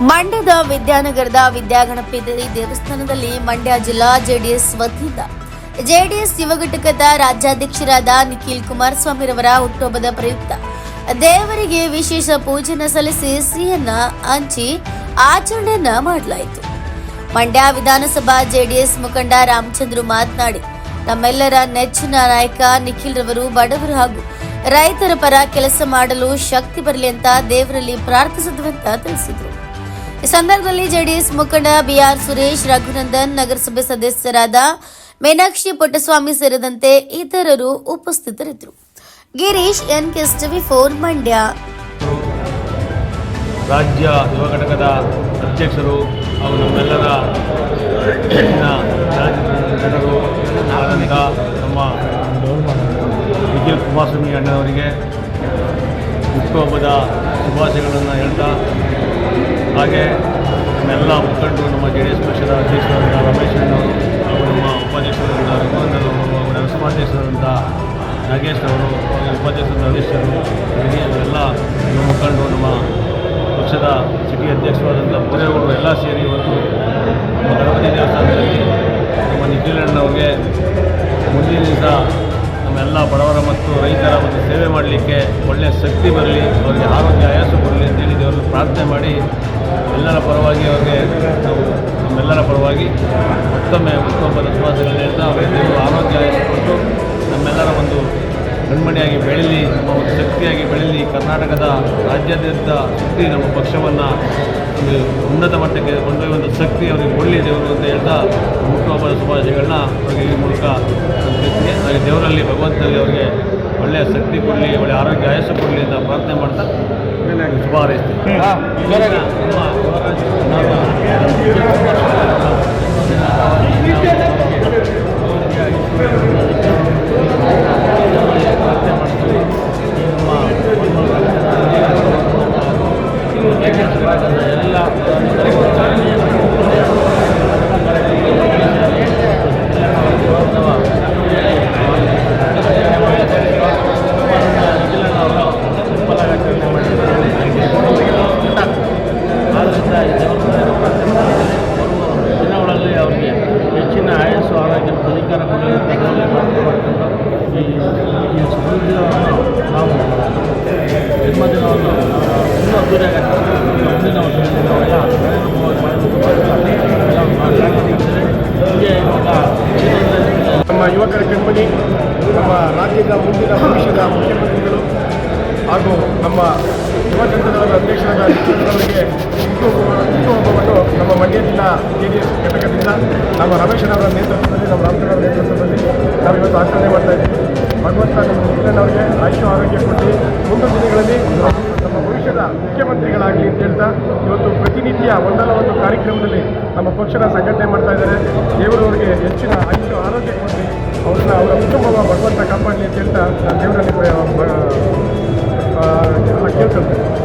ಮಂಡ್ಯದ ವಿದ್ಯಾನಗರದ ವಿದ್ಯಾಗಣಪತಿ ದೇವಸ್ಥಾನದಲ್ಲಿ ಮಂಡ್ಯ ಜಿಲ್ಲಾ ಜೆಡಿಎಸ್ ವತಿಯಿಂದ ಜೆಡಿಎಸ್ ಯುವ ಘಟಕದ ರಾಜ್ಯಾಧ್ಯಕ್ಷರಾದ ನಿಖಿಲ್ ಕುಮಾರಸ್ವಾಮಿರವರ ಹುಟ್ಟುಹಬ್ಬದ ಪ್ರಯುಕ್ತ ದೇವರಿಗೆ ವಿಶೇಷ ಪೂಜೆನ ಸಲ್ಲಿಸಿ ಸಿಹಿಯನ್ನ ಹಂಚಿ ಆಚರಣೆಯನ್ನ ಮಾಡಲಾಯಿತು. ಮಂಡ್ಯ ವಿಧಾನಸಭಾ ಜೆಡಿಎಸ್ ಮುಖಂಡ ರಾಮಚಂದ್ರು ಮಾತನಾಡಿ, ನಮ್ಮೆಲ್ಲರ ನೆಚ್ಚಿನ ನಾಯಕ ನಿಖಿಲ್ ರವರು ಬಡವರು ಹಾಗೂ ರೈತರ ಪರ ಕೆಲಸ ಮಾಡಲು ಶಕ್ತಿ ಬರಲಿ ಅಂತ ದೇವರಲ್ಲಿ ಪ್ರಾರ್ಥಿಸಿದ್ವು ತಿಳಿಸಿದರು. ಈ ಸಂದರ್ಭದಲ್ಲಿ ಜೆಡಿಎಸ್ ಮುಖಂಡ ಬಿಆರ್ ಸುರೇಶ್, ರಘುನಂದನ್ ನಗರಸಭೆ ಸದಸ್ಯರಾದ ಮೀನಾಕ್ಷಿ ಪುಟ್ಟಸ್ವಾಮಿ ಸೇರಿದಂತೆ ಇತರರು ಉಪಸ್ಥಿತರಿದ್ದರು. Girish N TV four Mandya. ರಾಜ್ಯ ಯುವ ಘಟಕದ ಅಧ್ಯಕ್ಷರು ಹಾಗೂ ನಮ್ಮೆಲ್ಲರ ಜನರು ನಮ್ಮ ನಿಖಿಲ್ ಕುಮಾರಸ್ವಾಮಿ ಅಣ್ಣನವರಿಗೆ ಹುಟ್ಟುಹಬ್ಬದ ಶುಭಾಶಯಗಳನ್ನು ಹೇಳ್ತಾ ಹಾಗೆ ನಮ್ಮೆಲ್ಲ ಮುಖಂಡರು ನಮ್ಮ ಜೆ ಡಿ ಎಸ್ ಪಕ್ಷದ ಅಧ್ಯಕ್ಷರಾದಂಥ ರಮೇಶ್ ಹಾಗೂ ನಮ್ಮ ಉಪಾಧ್ಯಕ್ಷರಾದಂಥ ರಘುವಂತರು ಹಾಗೂ ಉಪಾಧ್ಯಕ್ಷರಾದಂಥ ನಾಗೇಶ್ ಅವರು ಉಪಾಧ್ಯಕ್ಷರಾದ ಅವರು ಹಿರಿಯ ಎಲ್ಲ ನಮ್ಮ ಮುಖಂಡರು ನಮ್ಮ ಪಕ್ಷದ ಸಿಟಿ ಅಧ್ಯಕ್ಷರಾದಂಥ ಪೂರೇಗೌಡರು ಎಲ್ಲ ಸೇರಿ ಇವತ್ತು ನಮ್ಮ ಗಣಪತಿ ದೇವಸ್ಥಾನದಲ್ಲಿ ನಮ್ಮ ನಿಖಿಲಣ್ಣವ್ರಿಗೆ ಮುಂದಿನಿಂದ ಮುಂದಿನ ದಿವಸ ನಮ್ಮೆಲ್ಲ ಬಡವರ ಮತ್ತು ರೈತರ ಒಂದು ಸೇವೆ ಮಾಡಲಿಕ್ಕೆ ಒಳ್ಳೆಯ ಶಕ್ತಿ ಬರಲಿ, ಅವರಿಗೆ ಆರೋಗ್ಯ ಆಯಾಸು ಬರಲಿ ಅಂತೇಳಿ ದೇವರಲ್ಲಿ ಪ್ರಾರ್ಥನೆ ಮಾಡಿ ಎಲ್ಲರ ಪರವಾಗಿ ಅವರಿಗೆ ನಾವು ನಮ್ಮೆಲ್ಲರ ಪರವಾಗಿ ಮತ್ತೊಮ್ಮೆ ಹುಟ್ಟುಹಬ್ಬದ ಶುಭಾಶಯಗಳನ್ನು ಹೇಳ್ತಾ ಅವರಿಗೆ ದೇವರು ಆರೋಗ್ಯ ಕೊಟ್ಟು ನಮ್ಮೆಲ್ಲರ ಒಂದು ಕಣ್ಮಣಿಯಾಗಿ ಬೆಳೀಲಿ, ನಮ್ಮ ಒಂದು ಶಕ್ತಿಯಾಗಿ ಬೆಳೀಲಿ, ಕರ್ನಾಟಕದ ರಾಜ್ಯಾದ್ಯಂತ ಶಕ್ತಿ ನಮ್ಮ ಪಕ್ಷವನ್ನು ಒಂದು ಉನ್ನತ ಮಟ್ಟಕ್ಕೆ ಕೊಂಡೊಯ್ಯುವಂಥ ಶಕ್ತಿ ಅವರಿಗೆ ಕೊಡಲಿ ದೇವರು ಅಂತ ಹೇಳ್ತಾ ಹುಟ್ಟುಹಬ್ಬದ ಶುಭಾಶಯಗಳನ್ನ ಅವರಿಗೆ ಈ ಮೂಲಕ ತಿಳಿಸ್ತೀನಿ ಹಾಗೆ ದೇವರಲ್ಲಿ ಭಗವಂತನಲ್ಲಿ ಅವರಿಗೆ ಒಳ್ಳೆಯ ಶಕ್ತಿ ಕೊಡಲಿ ಒಳ್ಳೆಯ ಆರೋಗ್ಯ ಆಯಸ್ಸು ಕೊಡಲಿ ಅಂತ ಪ್ರಾರ್ಥನೆ ಮಾಡ್ತಾ Süper etti. Ha, güzel etti. ನಮ್ಮ ಯುವಕರ ಕಂಪನಿ ನಮ್ಮ ರಾಜ್ಯದ ಮುಂದಿನ ಭವಿಷ್ಯದ ಮುಖ್ಯಮಂತ್ರಿಗಳು ಹಾಗೂ ನಮ್ಮ ಯುವ ಜನತಾದಳದ ಅಧ್ಯಕ್ಷರಾದ ಅವರಿಗೆ ಹುಟ್ಟುಹಬ್ಬವನ್ನು ನಮ್ಮ ಮಂಡ್ಯ ಜಿಲ್ಲಾ ಜೆ ಡಿ ಎಸ್ ಘಟಕದಿಂದ ನಮ್ಮ ರಮೇಶನವರ ನೇತೃತ್ವದಲ್ಲಿ, ನಮ್ಮ ರಾಮಚಂದ್ರ ನೇತೃತ್ವದಲ್ಲಿ ನಾವು ಇವತ್ತು ಆಚರಣೆ ಮಾಡ್ತಾ ಇದ್ದೀವಿ. ಭಗವಂತ ನಮ್ಮ ನಿಖಿಲನವರಿಗೆ ಆಯುಷ್ಯ ಆರೋಗ್ಯ ಕೊಟ್ಟು ಮುಂದಿನ ದಿನಗಳಲ್ಲಿ ಭವಿಷ್ಯದ ಮುಖ್ಯಮಂತ್ರಿಗಳಾಗಲಿ ಅಂತ ಹೇಳ್ತಾ ಇವತ್ತು ಪ್ರತಿನಿತ್ಯ ಒಂದಲ್ಲ ಒಂದು ಕಾರ್ಯಕ್ರಮದಲ್ಲಿ ನಮ್ಮ ಪಕ್ಷದ ಸಂಘಟನೆ ಮಾಡ್ತಾ ಇದ್ದಾರೆ. ದೇವರವರಿಗೆ ಹೆಚ್ಚಿನ ಆಯುಷ್ಯ ಆರೋಗ್ಯ ಕೊಟ್ಟು ಅವ್ರನ್ನ ಅವರ ಕುಟುಂಬ ಭಗವಂತ ಕಾಪಾಡಲಿ ಅಂತ ಹೇಳ್ತಾ ನಾನು ದೇವರಲ್ಲಿ ಕೇಳ್ಕೊಳ್ತೇನೆ.